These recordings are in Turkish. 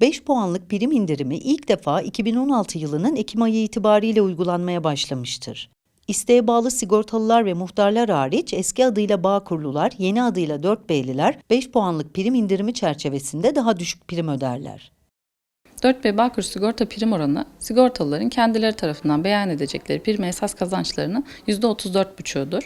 5 puanlık prim indirimi ilk defa 2016 yılının Ekim ayı itibariyle uygulanmaya başlamıştır. İsteğe bağlı sigortalılar ve muhtarlar hariç eski adıyla Bağkurlular, yeni adıyla 4B'liler 5 puanlık prim indirimi çerçevesinde daha düşük prim öderler. 4B Bağkur sigorta prim oranı sigortalıların kendileri tarafından beyan edecekleri prim esas kazançlarının %34,5'udur.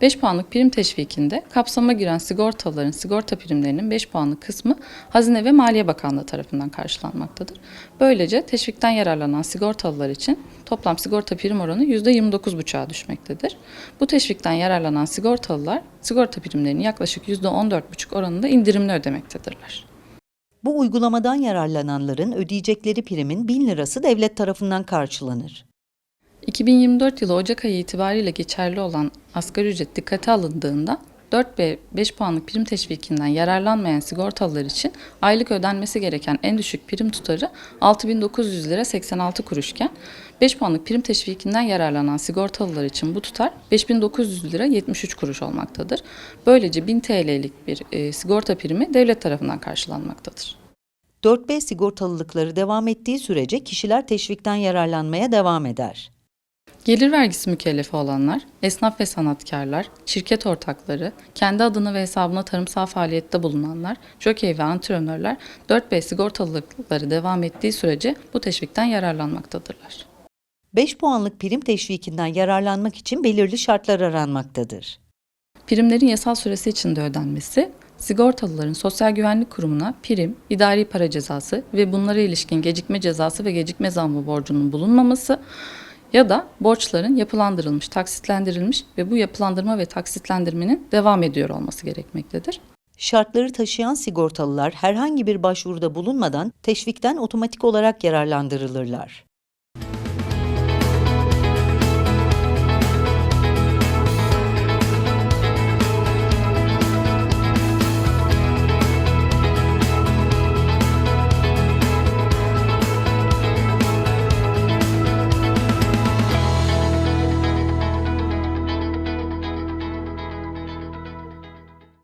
5 puanlık prim teşvikinde kapsama giren sigortalıların sigorta primlerinin 5 puanlık kısmı Hazine ve Maliye Bakanlığı tarafından karşılanmaktadır. Böylece teşvikten yararlanan sigortalılar için toplam sigorta prim oranı %29,5'a düşmektedir. Bu teşvikten yararlanan sigortalılar sigorta primlerini yaklaşık %14,5 oranında indirimli ödemektedirler. Bu uygulamadan yararlananların ödeyecekleri primin 1000 lirası devlet tarafından karşılanır. 2024 yılı Ocak ayı itibariyle geçerli olan asgari ücret dikkate alındığında 4B 5 puanlık prim teşvikinden yararlanmayan sigortalılar için aylık ödenmesi gereken en düşük prim tutarı 6900 lira 86 kuruşken 5 puanlık prim teşvikinden yararlanan sigortalılar için bu tutar 5900 lira 73 kuruş olmaktadır. Böylece 1000 TL'lik bir e, sigorta primi devlet tarafından karşılanmaktadır. 4B sigortalılıkları devam ettiği sürece kişiler teşvikten yararlanmaya devam eder. Gelir vergisi mükellefi olanlar, esnaf ve sanatkarlar, şirket ortakları, kendi adına ve hesabına tarımsal faaliyette bulunanlar, jokey ve antrenörler 4B sigortalılıkları devam ettiği sürece bu teşvikten yararlanmaktadırlar. 5 puanlık prim teşvikinden yararlanmak için belirli şartlar aranmaktadır. Primlerin yasal süresi içinde ödenmesi, sigortalıların Sosyal Güvenlik Kurumu'na prim, idari para cezası ve bunlara ilişkin gecikme cezası ve gecikme zammı borcunun bulunmaması ya da borçların yapılandırılmış, taksitlendirilmiş ve bu yapılandırma ve taksitlendirmenin devam ediyor olması gerekmektedir. Şartları taşıyan sigortalılar herhangi bir başvuruda bulunmadan teşvikten otomatik olarak yararlandırılırlar.